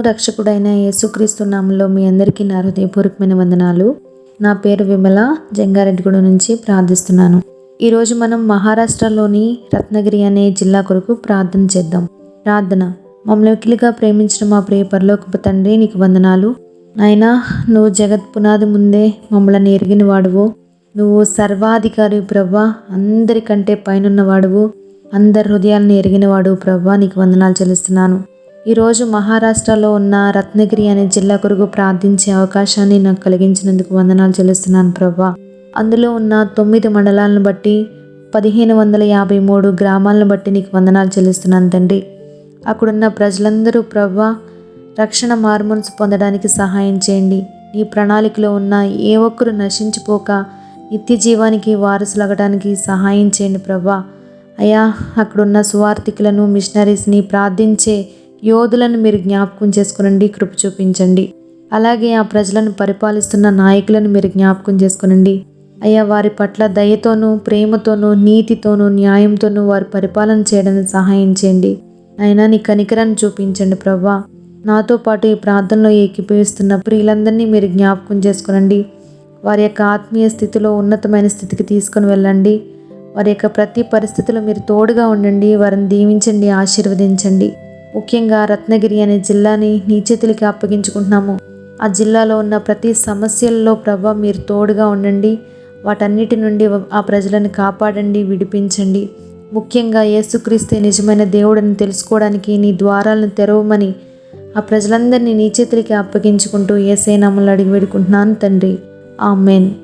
రక్షకుడైన యేసుక్రీస్తు నామంలో మీ అందరికీ నా హృదయపూర్వకమైన వందనాలు. నా పేరు విమల జంగారెడ్డిగూడ నుంచి ప్రార్థిస్తున్నాను. ఈరోజు మనం మహారాష్ట్రలోని రత్నగిరి అనే జిల్లా కొరకు ప్రార్థన చేద్దాం. ప్రార్థన. మమ్మల్ని మిక్కిలిగా ప్రేమించిన మా ప్రియ పరలోకపు తండ్రి నీకు వందనాలు. నాయన నువ్వు జగత్ పునాది ముందే మమ్మల్ని ఎరిగిన వాడువు. నువ్వు సర్వాధికారి ప్రవ్వా అందరికంటే పైనున్న వాడువు. అందరి హృదయాలను ఎరిగినవాడు ప్రవ్వా నీకు వందనాలు చెల్లిస్తున్నాను. ఈరోజు మహారాష్ట్రలో ఉన్న రత్నగిరి అనే జిల్లా కొరకు ప్రార్థించే అవకాశాన్ని నాకు కలిగించినందుకు వందనాలు చెల్లిస్తున్నాను ప్రభా. అందులో ఉన్న తొమ్మిది మండలాలను బట్టి పదిహేను వందల యాభై మూడు గ్రామాలను బట్టి నీకు వందనాలు చెల్లిస్తున్నాను తండ్రి. అక్కడున్న ప్రజలందరూ ప్రభా రక్షణ మార్మన్స్ పొందడానికి సహాయం చేయండి. నీ ప్రణాళికలో ఉన్న ఏ ఒక్కరు నశించిపోక నిత్య జీవానికి వారసులగడానికి సహాయం చేయండి ప్రభా. అయ్యా అక్కడున్న సువార్థికులను మిషనరీస్ని ప్రార్థించే యోధులను మీరు జ్ఞాపకం చేసుకునండి కృప చూపించండి. అలాగే ఆ ప్రజలను పరిపాలిస్తున్న నాయకులను మీరు జ్ఞాపకం చేసుకునండి. అయ్యా వారి పట్ల దయతోనూ ప్రేమతోనూ నీతితోనూ న్యాయంతోనూ వారి పరిపాలన చేయడానికి సహాయం చేయండి. అయినా నీ కనికరాన్ని చూపించండి ప్రభా. నాతో పాటు ఈ ప్రార్థనలో ఏకీభవిస్తున్న ప్రియులందరినీ మీరు జ్ఞాపకం చేసుకునండి. వారి యొక్క ఆత్మీయ స్థితిలో ఉన్నతమైన స్థితికి తీసుకొని వెళ్ళండి. వారి యొక్క ప్రతి పరిస్థితిలో మీరు తోడుగా ఉండండి. వారిని దీవించండి ఆశీర్వదించండి. ముఖ్యంగా రత్నగిరి అనే జిల్లాని నీ చేతులకి అప్పగించుకుంటున్నాము. ఆ జిల్లాలో ఉన్న ప్రతి సమస్యల్లో ప్రభా మీరు తోడుగా ఉండండి. వాటన్నిటి నుండి ఆ ప్రజలను కాపాడండి విడిపించండి. ముఖ్యంగా యేసుక్రీస్తే నిజమైన దేవుడని తెలుసుకోవడానికి నీ ద్వారాలను తెరవమని ఆ ప్రజలందరినీ నీ చేతులకి అప్పగించుకుంటూ ఏసై అడిగి వేడుకుంటున్నాను తండ్రి. ఆమెన్.